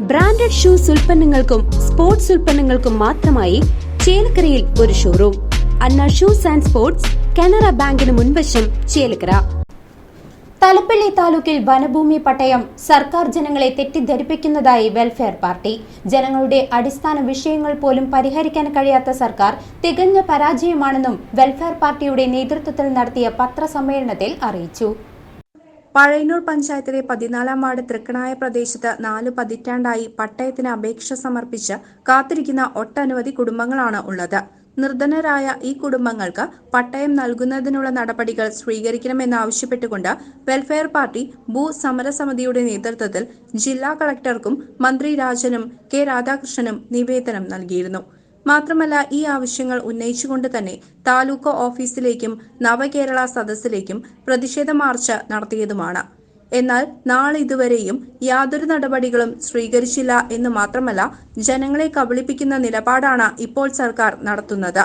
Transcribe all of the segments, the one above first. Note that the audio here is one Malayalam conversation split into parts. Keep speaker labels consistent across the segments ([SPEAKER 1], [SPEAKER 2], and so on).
[SPEAKER 1] ബ്രാൻഡഡ് ഷൂസ് ഉൽപ്പന്നങ്ങൾക്കും സ്പോർട്സ് ഉൽപ്പന്നങ്ങൾക്കും മാത്രമായി ചേലക്കരയിൽ ഒരു showroom Anna shoes and sports Canara ബാങ്കിന് മുൻവശം ചേലക്കര.
[SPEAKER 2] തലപ്പള്ളി താലൂക്കിൽ വനഭൂമി പട്ടയം സർക്കാർ ജനങ്ങളെ തെറ്റിദ്ധരിപ്പിക്കുന്നതായി വെൽഫെയർ പാർട്ടി ജനങ്ങളുടെ അടിസ്ഥാന വിഷയങ്ങൾ പോലും പരിഹരിക്കാൻ കഴിയാത്ത സർക്കാർ തികഞ്ഞ പരാജയമാണെന്നും വെൽഫെയർ പാർട്ടിയുടെ നേതൃത്വത്തിൽ നടത്തിയ പത്രസമ്മേളനത്തിൽ അറിയിച്ചു.
[SPEAKER 3] പഴയന്നൂർ പഞ്ചായത്തിലെ പതിനാലാം വാർഡ് തൃക്കണായ പ്രദേശത്ത് നാല് പതിറ്റാണ്ടായി പട്ടയത്തിന് അപേക്ഷ സമർപ്പിച്ച് കാത്തിരിക്കുന്ന ഒട്ടനവധി കുടുംബങ്ങളാണ് ഉള്ളത്. നിർധനരായ ഈ കുടുംബങ്ങൾക്ക് പട്ടയം നൽകുന്നതിനുള്ള നടപടികൾ സ്വീകരിക്കണമെന്നാവശ്യപ്പെട്ടുകൊണ്ട് വെൽഫെയർ പാർട്ടി ഭൂ സമരസമിതിയുടെ നേതൃത്വത്തിൽ ജില്ലാ കളക്ടർക്കും മന്ത്രി രാജനും കെ രാധാകൃഷ്ണനും നിവേദനം നൽകിയിരുന്നു. മാത്രമല്ല ഈ ആവശ്യങ്ങൾ ഉന്നയിച്ചുകൊണ്ട് തന്നെ താലൂക്ക് ഓഫീസിലേക്കും നവകേരള സദസ്സിലേക്കും പ്രതിഷേധ മാർച്ച് നടത്തിയതുമാണ്. എന്നാൽ നാളിതുവരെയും യാതൊരു നടപടികളും സ്വീകരിച്ചില്ല എന്ന് മാത്രമല്ല ജനങ്ങളെ കബളിപ്പിക്കുന്ന നിലപാടാണ് ഇപ്പോൾ സർക്കാർ നടത്തുന്നത്.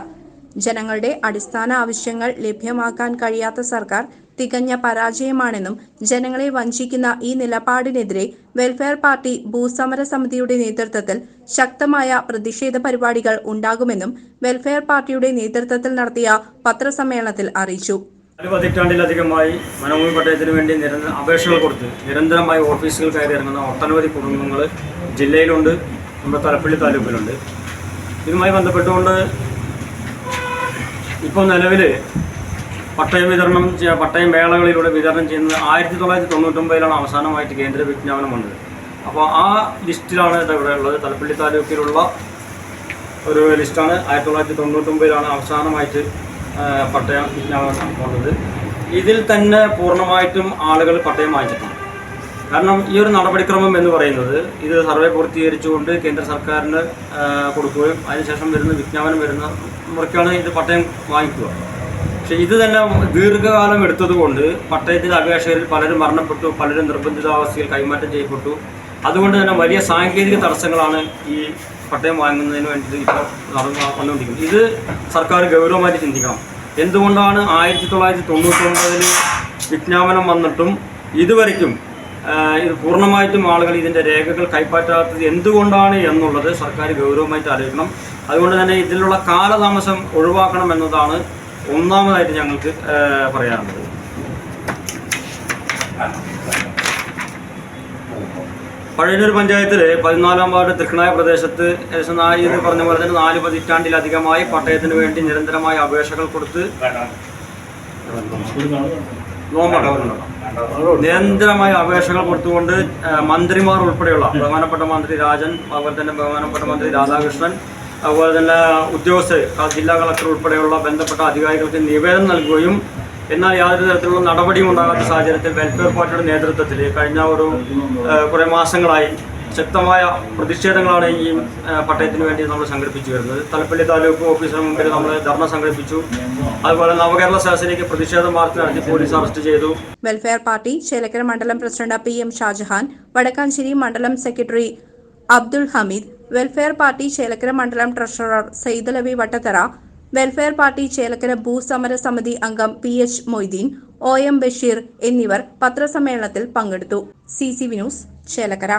[SPEAKER 3] ജനങ്ങളുടെ അടിസ്ഥാന ആവശ്യങ്ങൾ ലഭ്യമാക്കാൻ കഴിയാത്ത സർക്കാർ തികഞ്ഞ പരാജയമാണെന്നും ജനങ്ങളെ വഞ്ചിക്കുന്ന ഈ നിലപാടിനെതിരെ വെൽഫെയർ പാർട്ടി ഭൂസമര സമിതിയുടെ നേതൃത്വത്തിൽ ശക്തമായ പ്രതിഷേധ പരിപാടികൾ ഉണ്ടാകുമെന്നും വെൽഫെയർ പാർട്ടിയുടെ നേതൃത്വത്തിൽ നടത്തിയ പത്രസമ്മേളനത്തിൽ അറിയിച്ചു.
[SPEAKER 4] പതിറ്റാണ്ടിലധികമായി വനഭൂമി പട്ടയത്തിന് വേണ്ടി നിരന്തര അപേക്ഷകൾ കൊടുത്ത് നിരന്തരമായി ഓഫീസുകൾ കയറി ഇറങ്ങുന്ന ഒട്ടനവധി കുടുംബങ്ങൾ ജില്ലയിലുണ്ട് നമ്മുടെ തലപ്പള്ളി താലൂക്കിലുണ്ട്. ഇതുമായി ബന്ധപ്പെട്ടുകൊണ്ട് ഇപ്പോൾ നിലവിൽ പട്ടയ വിതരണം പട്ടയം വേളകളിലൂടെ വിതരണം ചെയ്യുന്നത് ആയിരത്തി തൊള്ളായിരത്തി തൊണ്ണൂറ്റൊമ്പതിലാണ് അവസാനമായിട്ട് കേന്ദ്ര വിജ്ഞാപനം വന്നത് അപ്പോൾ ആ ലിസ്റ്റിലാണ് ഇത് ഇവിടെ ഉള്ളത്. തലപ്പള്ളി താലൂക്കിലുള്ള ഒരു ലിസ്റ്റാണ് ആയിരത്തി തൊള്ളായിരത്തി തൊണ്ണൂറ്റൊമ്പതിലാണ് അവസാനമായിട്ട് പട്ടയം വിജ്ഞാപനം വന്നത്. ഇതിൽ തന്നെ പൂർണമായിട്ടും ആളുകൾ പട്ടയം വാങ്ങിച്ചിട്ടുണ്ട്. കാരണം ഈ ഒരു നടപടിക്രമം എന്ന് പറയുന്നത് ഇത് സർവേ പൂർത്തീകരിച്ചുകൊണ്ട് കേന്ദ്ര സർക്കാരിന് കൊടുക്കുകയും അതിനുശേഷം വരുന്ന വിജ്ഞാപനം വരുന്ന മുറയ്ക്കാണ് ഇത് പട്ടയം വാങ്ങിക്കുക. പക്ഷെ ഇത് തന്നെ ദീർഘകാലം എടുത്തതുകൊണ്ട് പട്ടയത്തിന്റെ അപേക്ഷകരിൽ പലരും മരണപ്പെട്ടു പലരും നിർബന്ധിതാവസ്ഥയിൽ കൈമാറ്റം ചെയ്യപ്പെട്ടു. അതുകൊണ്ട് തന്നെ വലിയ സാങ്കേതിക തടസ്സങ്ങളാണ് ഈ പട്ടയം വാങ്ങുന്നതിന് വേണ്ടിയിട്ട് ഇപ്പോൾ നടന്നു വന്നുകൊണ്ടിരിക്കുന്നത്. ഇത് സർക്കാർ ഗൗരവമായിട്ട് ചിന്തിക്കണം. എന്തുകൊണ്ടാണ് ആയിരത്തി തൊള്ളായിരത്തി തൊണ്ണൂറ്റൊമ്പതിൽ വിജ്ഞാപനം വന്നിട്ടും ഇതുവരയ്ക്കും ഇത് പൂർണമായിട്ടും ആളുകൾ ഇതിന്റെ രേഖകൾ കൈപ്പറ്റാത്തത് എന്തുകൊണ്ടാണ് എന്നുള്ളത് സർക്കാർ ഗൗരവമായിട്ട് ആലോചിക്കണം. അതുകൊണ്ട് തന്നെ ഇതിലുള്ള കാലതാമസം ഒഴിവാക്കണം എന്നതാണ് ഒന്നാമതായിട്ട് ഞങ്ങൾക്ക് പറയാനുള്ളത്. പഴയൊരു പഞ്ചായത്തിലെ പതിനാലാം വാർഡ് തൃക്കണായ പ്രദേശത്ത് ഏകദേശം ഇത് പറഞ്ഞ പോലെ തന്നെ നാല് പതിറ്റാണ്ടിലധികമായി പട്ടയത്തിന് വേണ്ടി നിരന്തരമായ അപേക്ഷകൾ കൊടുത്ത് നിരന്തരമായ അപേക്ഷകൾ കൊടുത്തുകൊണ്ട് മന്ത്രിമാർ ഉൾപ്പെടെയുള്ള ബഹുമാനപ്പെട്ട മന്ത്രി രാജൻ അതുപോലെ തന്നെ ബഹുമാനപ്പെട്ട മന്ത്രി രാധാകൃഷ്ണൻ അതുപോലെ തന്നെ ഉദ്യോഗസ്ഥർ ജില്ലാ കളക്ടർ ഉൾപ്പെടെയുള്ള ബന്ധപ്പെട്ട അധികാരികൾക്ക് നിവേദനം നൽകുകയും എന്നാൽ യാതൊരു തരത്തിലുള്ള നടപടിയും ഉണ്ടാകാത്ത സാഹചര്യത്തിൽ വെൽഫെയർ പാർട്ടിയുടെ നേതൃത്വത്തിൽ കഴിഞ്ഞ ഒരു കുറേ മാസങ്ങളായി ശക്തമായ പ്രതിഷേധങ്ങളാണ് ഈ പട്ടയത്തിന് വേണ്ടി നമ്മൾ സംഘടിപ്പിച്ചു വരുന്നത്. തലപ്പള്ളി താലൂക്ക് ഓഫീസിന് മുമ്പിൽ നമ്മൾ ധർണ സംഘടിപ്പിച്ചു. അതുപോലെ നവകേരള സദസ്സിലേക്ക് പ്രതിഷേധ മാർച്ച് നടത്തി പോലീസ് അറസ്റ്റ് ചെയ്തു.
[SPEAKER 3] വെൽഫെയർ പാർട്ടി ചേലക്കര മണ്ഡലം president P M Shajahan Vadakkanchery മണ്ഡലം secretary Abdul Hameed Welfare Party Chelakkara മണ്ഡലം treasurer Saidalavi Vattathara Welfare Party Chelakkara ഭൂസമര സമിതി അംഗം P H Moideen O M Basheer എന്നിവർ പത്രസമ്മേളനത്തിൽ പങ്കെടുത്തു. C C V news Chelakkara.